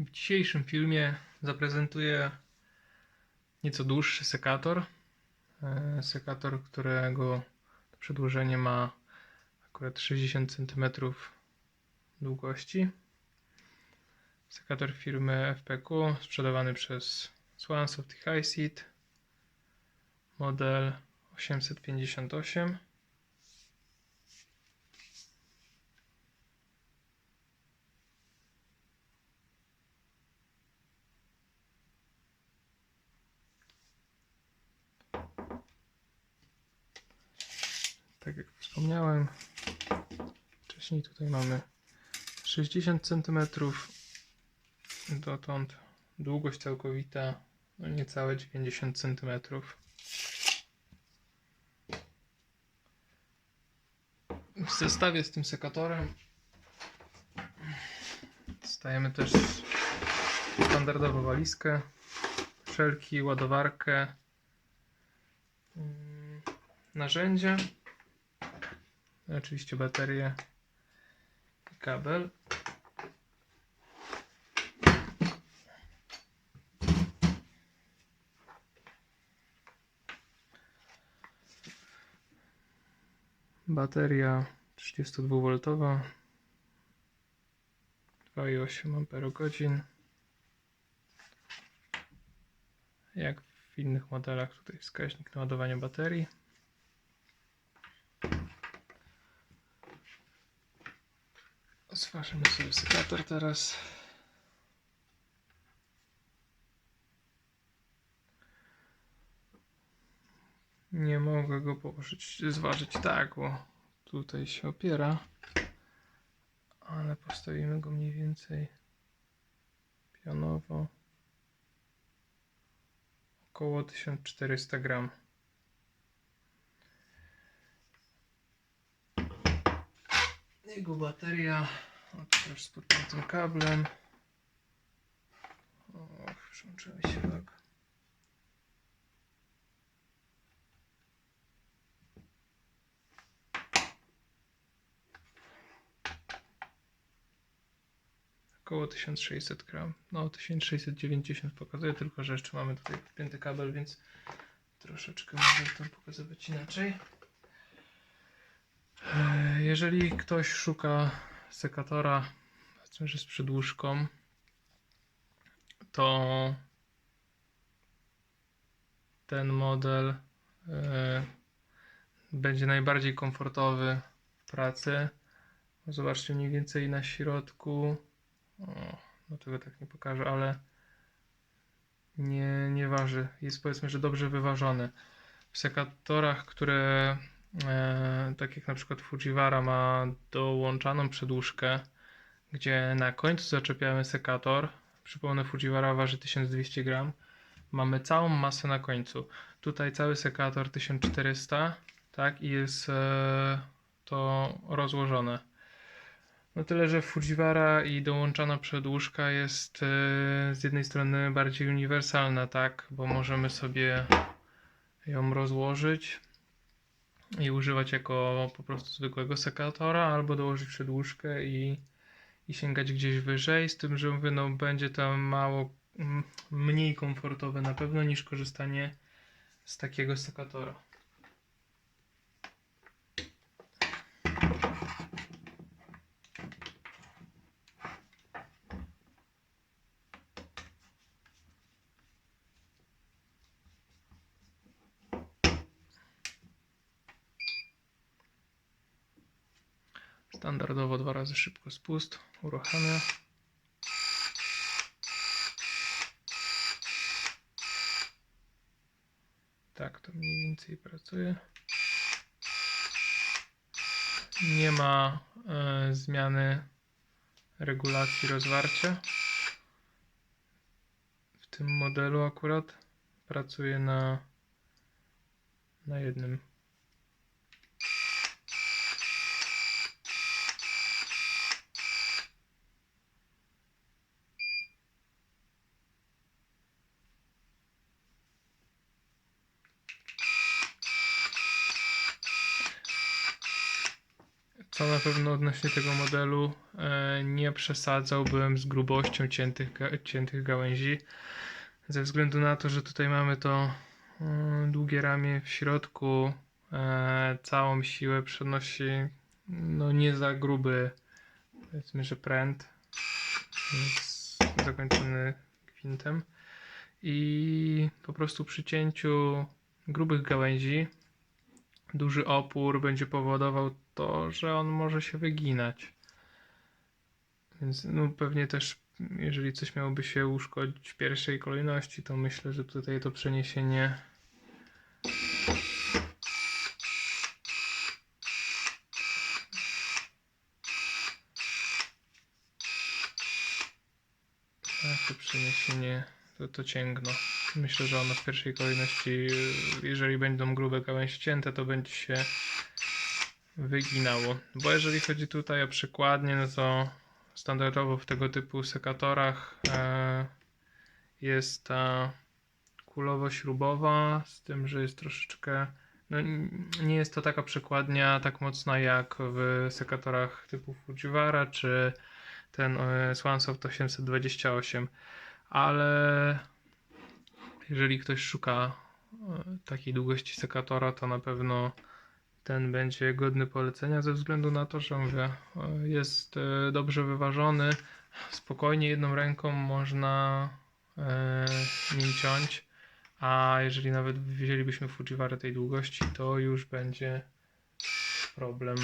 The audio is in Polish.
W dzisiejszym filmie zaprezentuję nieco dłuższy sekator. E, Sekator, którego przedłużenie ma akurat 60 cm długości. Sekator firmy FPQ sprzedawany przez Swansoft i Highseed. Model 858. Tak jak wspomniałem, wcześniej tutaj mamy 60 cm. Dotąd długość całkowita no niecałe 90 cm. W zestawie z tym sekatorem dostajemy też standardową walizkę, wszelki, ładowarkę, mm, oczywiście baterię i kabel. Bateria 32V 2,8 Ah. Jak w innych modelach, tutaj wskaźnik naładowania baterii. Zważymy sobie sekator teraz. Nie mogę go położyć, zważyć tak, bo tutaj się opiera. Ale postawimy go mniej więcej pionowo. Około 1400 gram. Jego bateria, o też z podpiętym kablem. Och, przyłączyły się tak. Około 1600 gram. No 1690 pokazuje, tylko że jeszcze mamy tutaj podpięty kabel, więc troszeczkę mogę to pokazywać inaczej. E, Jeżeli ktoś szuka sekatora, że z przedłużką, to ten model e, będzie najbardziej komfortowy w pracy. Zobaczcie mniej więcej na środku. No tego tak nie pokażę, ale nie, nie waży. Jest powiedzmy, że dobrze wyważony. W sekatorach, które tak jak na przykład Fujiwara ma dołączaną przedłużkę, gdzie na końcu zaczepiamy sekator. Przypomnę, Fujiwara waży 1200 gram. Mamy całą masę na końcu. Tutaj cały sekator 1400, tak, i jest e, to rozłożone. No tyle, że Fujiwara i dołączona przedłużka jest e, z jednej strony bardziej uniwersalna, tak, bo możemy sobie ją rozłożyć i używać jako po prostu zwykłego sekatora, albo dołożyć przedłużkę i, i sięgać gdzieś wyżej, z tym, że mówię, no będzie to mało m, mniej komfortowe na pewno niż korzystanie z takiego sekatora. Standardowo dwa razy szybko spust, uruchamia. Tak to mniej więcej pracuje. Nie ma e, zmiany regulacji rozwarcia. W tym modelu akurat pracuje na, na jednym co na pewno odnośnie tego modelu e, nie przesadzałbym z grubością ciętych, ciętych gałęzi. Ze względu na to, że tutaj mamy to mm, długie ramię w środku, e, całą siłę przenosi no nie za gruby, powiedzmy, że pręt, zakończony gwintem. I po prostu przy cięciu grubych gałęzi duży opór będzie powodował to, że on może się wyginać. Więc no pewnie też, jeżeli coś miałoby się uszkodzić w pierwszej kolejności, to myślę, że tutaj to przeniesienie Tak, to przeniesienie, to, to cięgno. Myślę, że ono w pierwszej kolejności, jeżeli będą grube gałęzie cięte, to będzie się wyginało. Bo jeżeli chodzi tutaj o przykładnie, no to standardowo w tego typu sekatorach e, jest ta kulowo-śrubowa, z tym, że jest troszeczkę. No, nie jest to taka przekładnia tak mocna jak w sekatorach typu Fujiwara czy ten e, Swansoft 828, ale jeżeli ktoś szuka e, takiej długości sekatora, to na pewno ten będzie godny polecenia ze względu na to, że mówię, e, jest e, dobrze wyważony, spokojnie jedną ręką można e, nim ciąć, a jeżeli nawet wzięlibyśmy Fujiwara tej długości, to już będzie problem.